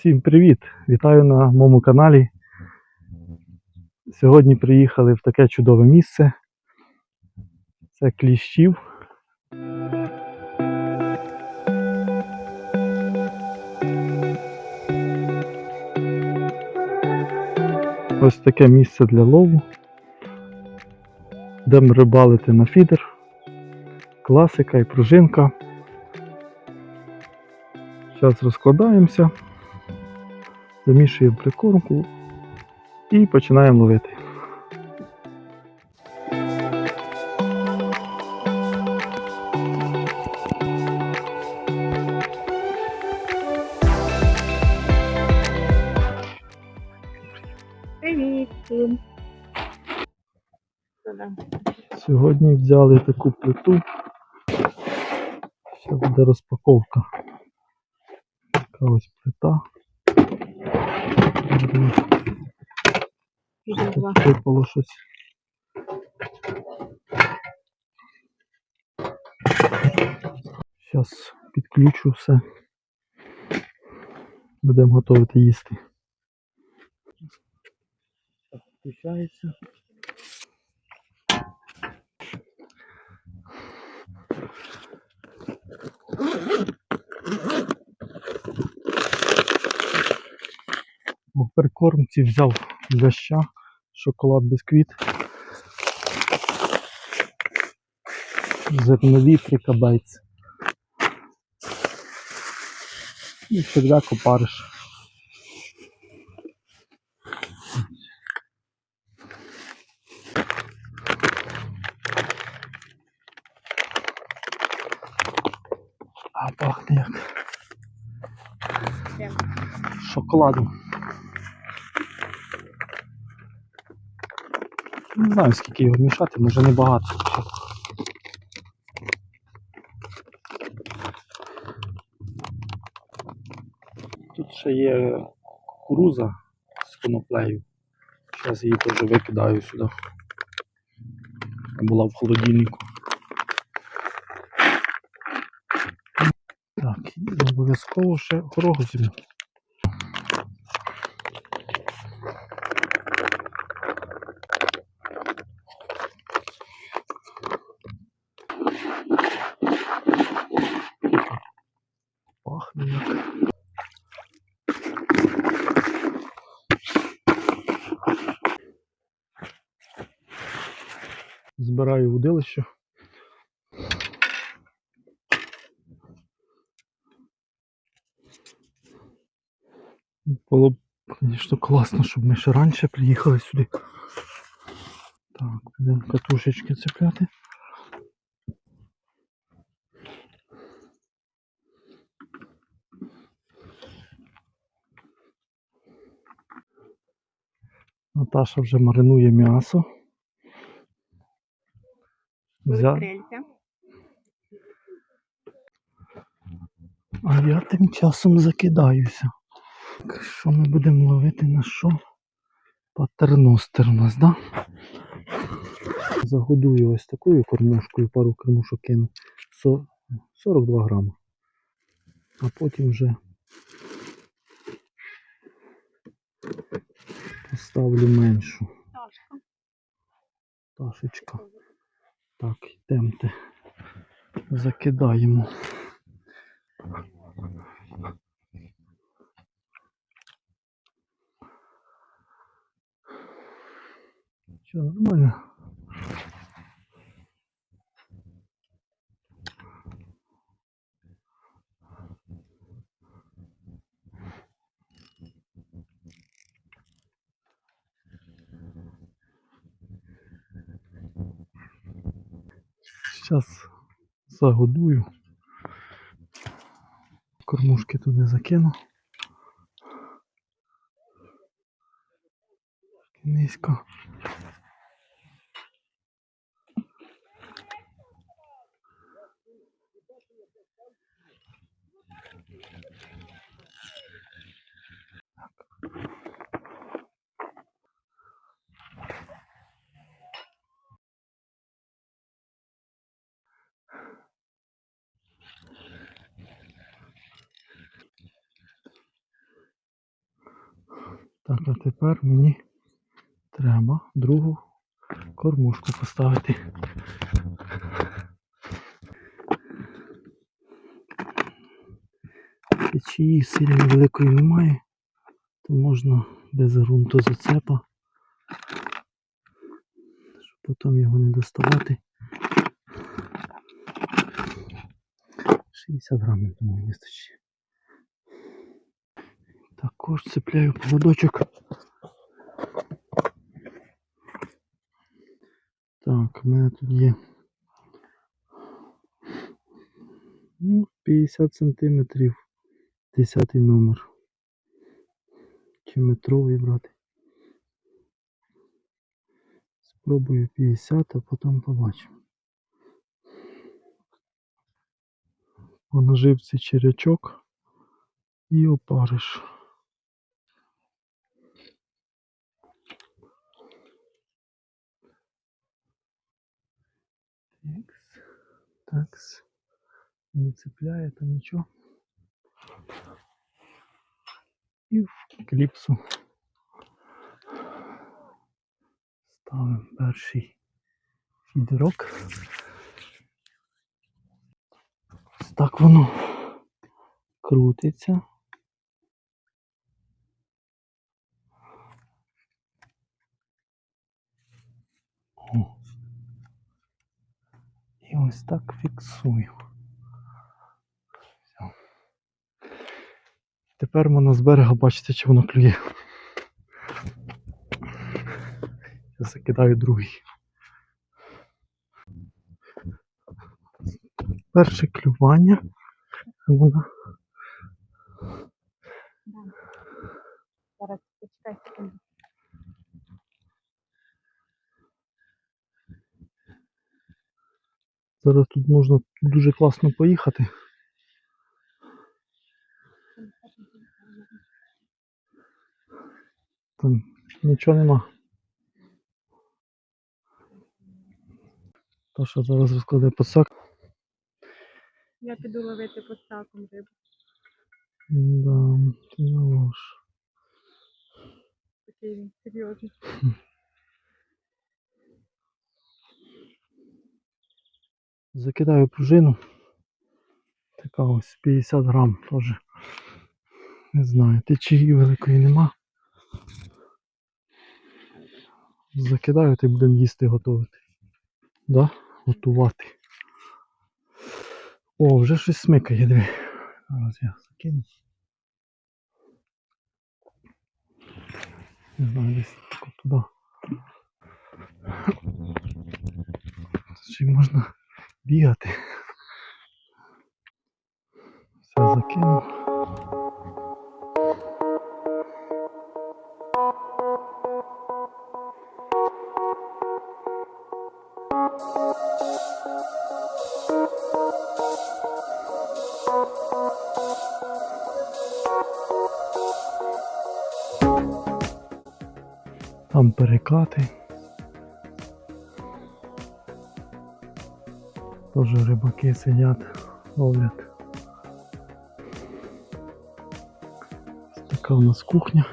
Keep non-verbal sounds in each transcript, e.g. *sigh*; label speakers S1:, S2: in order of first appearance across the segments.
S1: Всім привіт! Вітаю на моєму каналі. Сьогодні приїхали в таке чудове місце. Це кліщів. Ось таке місце для лову. Йдемо рибалити на фідер. Класика і пружинка. Зараз розкладаємося, замішуємо прикормку і починаємо ловити.
S2: Привіт
S1: Сьогодні взяли таку плиту. Зараз буде розпаковка. Така ось плита. Тут випало щось. Зараз підключу все. Будемо готувати їсти. Так, Включається. У прикормці взяв ляща, шоколад бісквіт. Зернові трикабайці. І всегда опариш. А пахне як шоколадом. Не знаю, скільки його мішати, може небагато. Тут ще є кукуруза з коноплею. Зараз її теж викидаю сюди. Була в холодильнику. Так, і обов'язково ще гороху зім'ю. Пахне як. Збираю водилище. Було б, звісно, класно, щоб ми ще раніше приїхали сюди. Так, будемо катушечки цепляти. Наташа вже маринує м'ясо. Взя... А я тим часом закидаюся. Так, Що ми будемо ловити на що? Патерностер у нас, да? Загодую ось такою кормушкою, пару кормушок кину. 42 грама. А потім вже поставлю меншу. Ташечка. Так, йдемте. Закидаємо. Що, нормально? Зараз загодую. Кормушки туди закину. Низько. Так, а тепер мені треба другу кормушку поставити. Течії сильно великої немає, то можна без ґрунтозацепа, щоб потім його не доставати. 60 грамів, думаю, вистачить. Також цепляю поводочок. Так, у мене тут є ну, 50 сантиметрів 10 номер. Чи метровий брати. Спробую 50, а потім побачимо. По наживці черячок і опариш. Такс, такс. Не цепляє там нічого. І в кліпсу ставимо перший фідерок. Ось так воно крутиться. О. І ось так фіксую. Все. Тепер воно з берега бачите, чи воно клює. Я закидаю другий. Перше клювання. Воно
S2: зараз
S1: тут можна дуже класно поїхати. Там нічого нема. То, що зараз розкладе подсак.
S2: Я піду ловити подсаком рибу.
S1: Да, ти не ложь.
S2: Такий він серйозний. *laughs*
S1: Закидаю пружину. Така ось 50 грам теж. Не знаю, течії великої нема. Закидаю та будемо їсти готувати. Да? Готувати. О, вже щось смикає, диви. Зараз я закину. Не знаю, десь тако туди. Чи можна бігати? Все закинув. Там перекати. Тоже рибаки сидять, ловлять. Ось у нас кухня.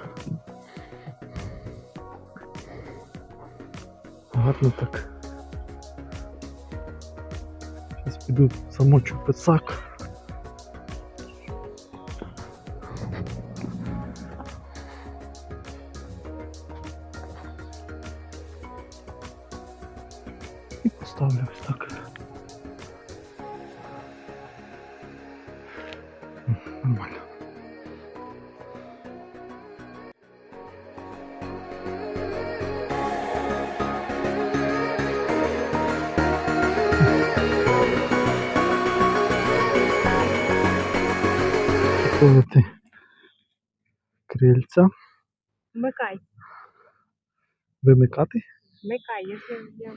S1: Гарно так. Зараз піду замочу писак. Ставити крильця,
S2: Вмикай,
S1: вимикати.
S2: вмикай, я ж я,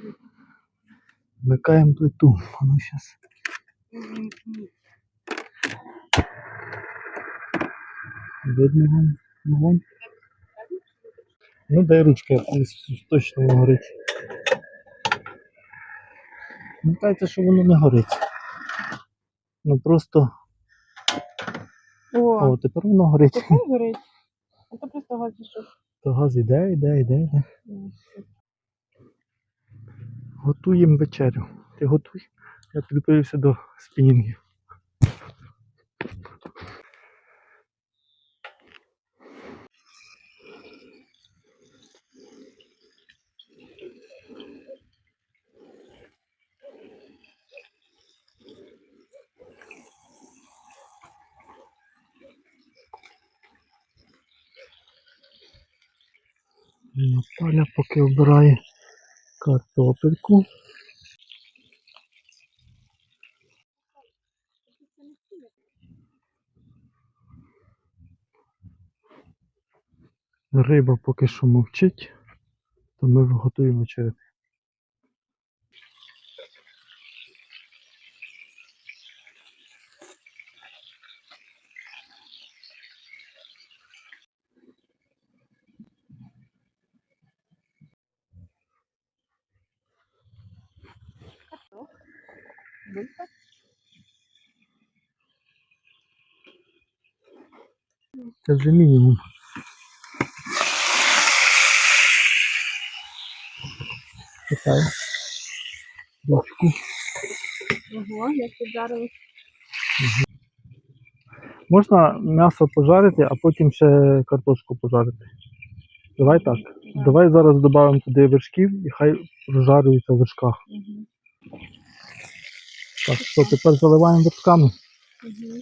S1: Вмикаємо плиту. А ну зараз. Видно вам вогонь? Ну дай ручка, я точно воно горить. Кажеться, що воно не горить. Ну просто.
S2: О,
S1: О, тепер воно горить.
S2: тепер горить. А то просто газ пішов.
S1: То газ іде, іде, іде, іде. Готуємо вечерю. Ти готуй. Я підготуюся до спінінгів. Наталя поки обирає картопельку. Риба поки що мовчить, то ми виготуємо вечерю. Це вже мінімум. Питаю. Бочку.
S2: Ого, як піджарили.
S1: Можна м'ясо пожарити, а потім ще картошку пожарити. Давай так. Давай зараз додамо туди вершків і хай прожарюються в вершках.
S2: Угу.
S1: Так, що тепер заливаємо вершками.
S2: Угу.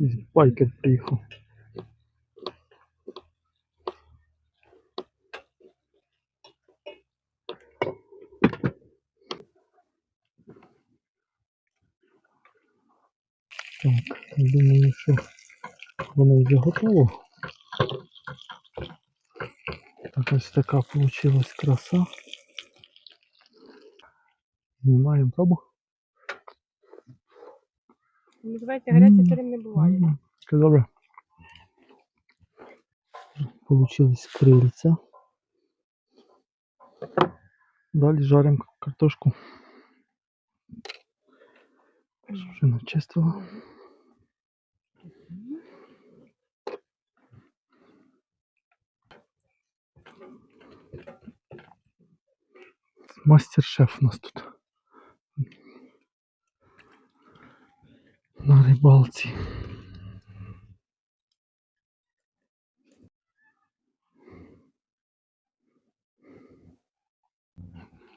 S1: І байкер приїхав. Так, я думаю, що воно вже готово. Так ось така получилась краса. Знімаємо пробу.
S2: Називається гаряче
S1: М.
S2: сирим не буває.
S1: М, Таке добре. Получились крильця. Далі жаримо картошку. Вже начистила. Мастер-шеф у нас тут. На рибалці.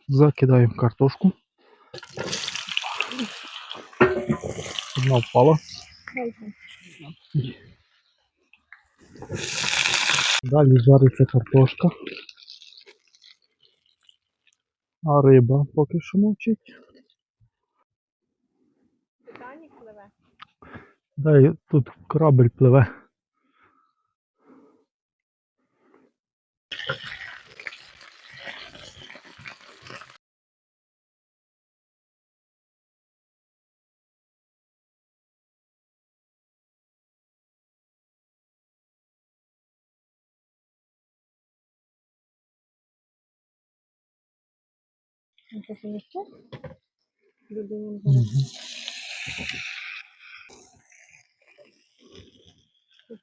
S1: Закидаємо картошку. Одна впала.
S2: Дайте.
S1: Далі жариться картошка. А риба поки що мовчить. Дай тут корабль пливе.
S2: Це все. Людині зараз. Тут.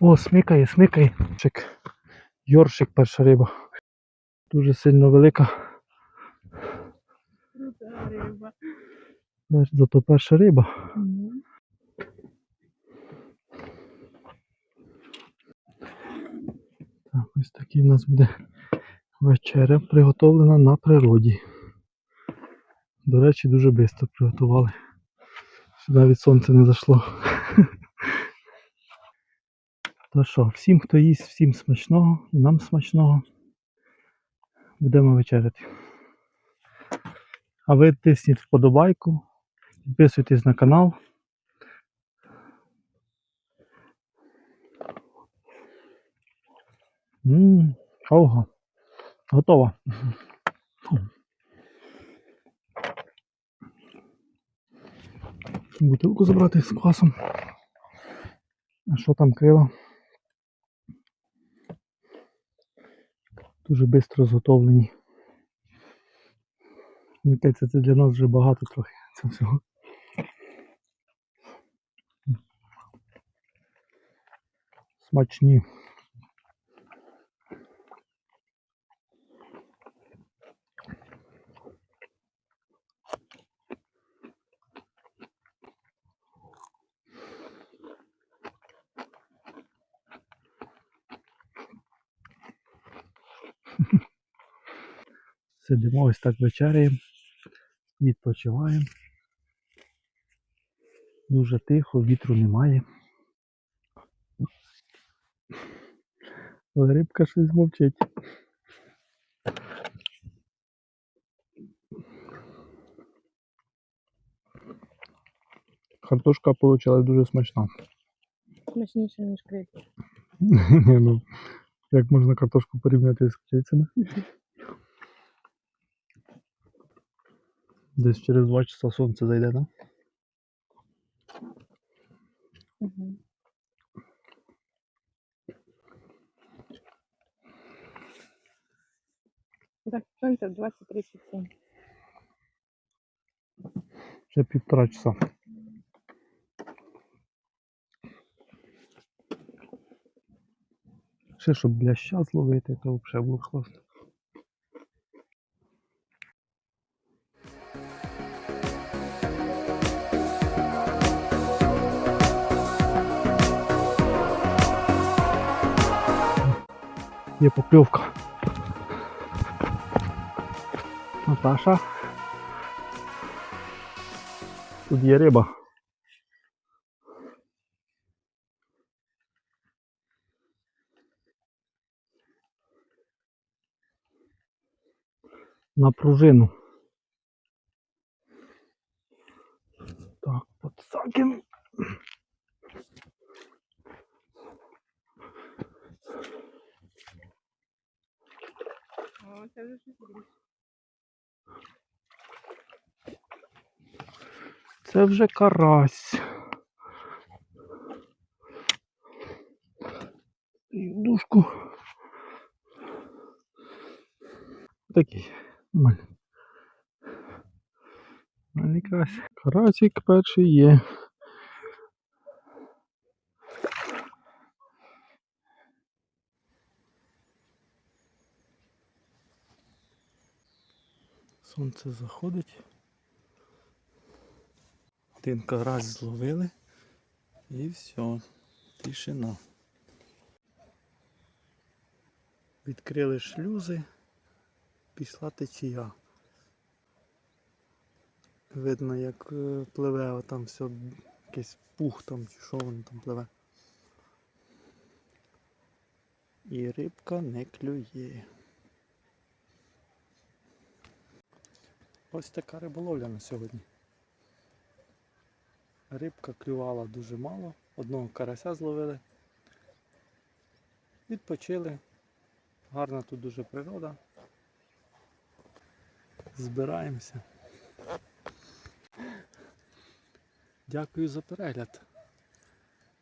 S1: О, смикає, смикає. Чик. Йоршик перша риба. Дуже сильно велика.
S2: Крута риба.
S1: Зато перша риба.
S2: Мгм.
S1: Так, ось такий у нас буде вечеря, приготовлена на природі. До речі, дуже швидко приготували. Навіть сонце не зайшло. *laughs* То що, всім, хто їсть, всім смачного, і нам смачного. Будемо вечеряти. А ви тисніть вподобайку, підписуйтесь на канал. Ммм, ого, готово. Бутилку забрати з квасом. А що там крила? Дуже швидко зготовлені. Мені це для нас вже багато трохи цього всього. Смачні. Сидимо ось так вечеряємо, відпочиваємо. Дуже тихо, вітру немає. Але рибка щось мовчить. Картошка вийшла дуже смачна.
S2: Смачніше, ніж крильця. *laughs*
S1: Ну, як можна картошку порівняти з крильцями? *laughs* Десь через 2 часа сонце зайде, так?
S2: Угу. Так, сонце в 20.37.
S1: Ще півтора часа. Ще щоб бляща зловити, то взагалі було класно. Є покльовка. Наташа. Тут є риба. На пружину. Так, подсаким.
S2: О, це вже щось.
S1: Це вже карась. І в дужку. Такий. Нормальний. Карасик перший є. Сонце заходить. Один карась зловили. І все. Тишина. Відкрили шлюзи. Пішла течія. Видно, як е, пливе, а там все якийсь пух там чи що воно там пливе. І рибка не клює. Ось така риболовля на сьогодні. Рибка клювала дуже мало, одного карася зловили. Відпочили. Гарна тут дуже природа. Збираємося. Дякую за перегляд.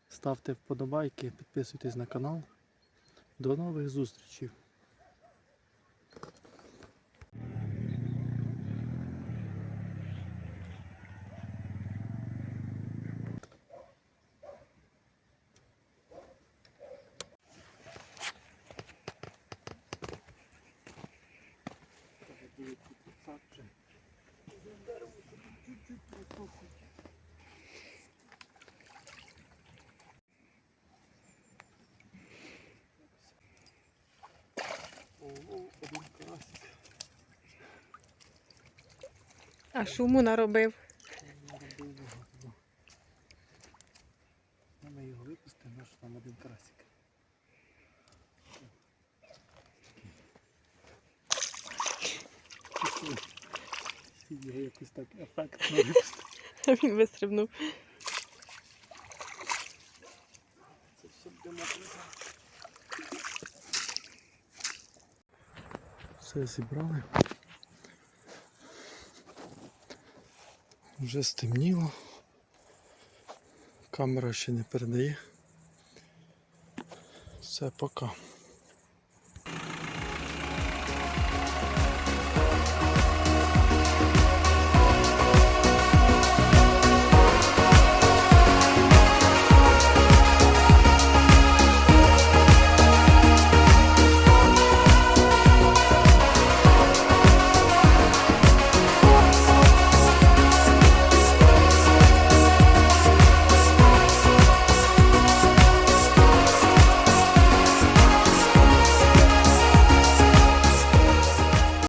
S1: Ставте вподобайки, підписуйтесь на канал. До нових зустрічей.
S2: А шуму наробив.
S1: Ну, ми його випустимо, наш нам один красик. Я якось так ефектно випустив.
S2: Він вистрибнув.
S1: Це все буде Все зібрали. Вже стемніло. Камера ще не передає. Все, пока.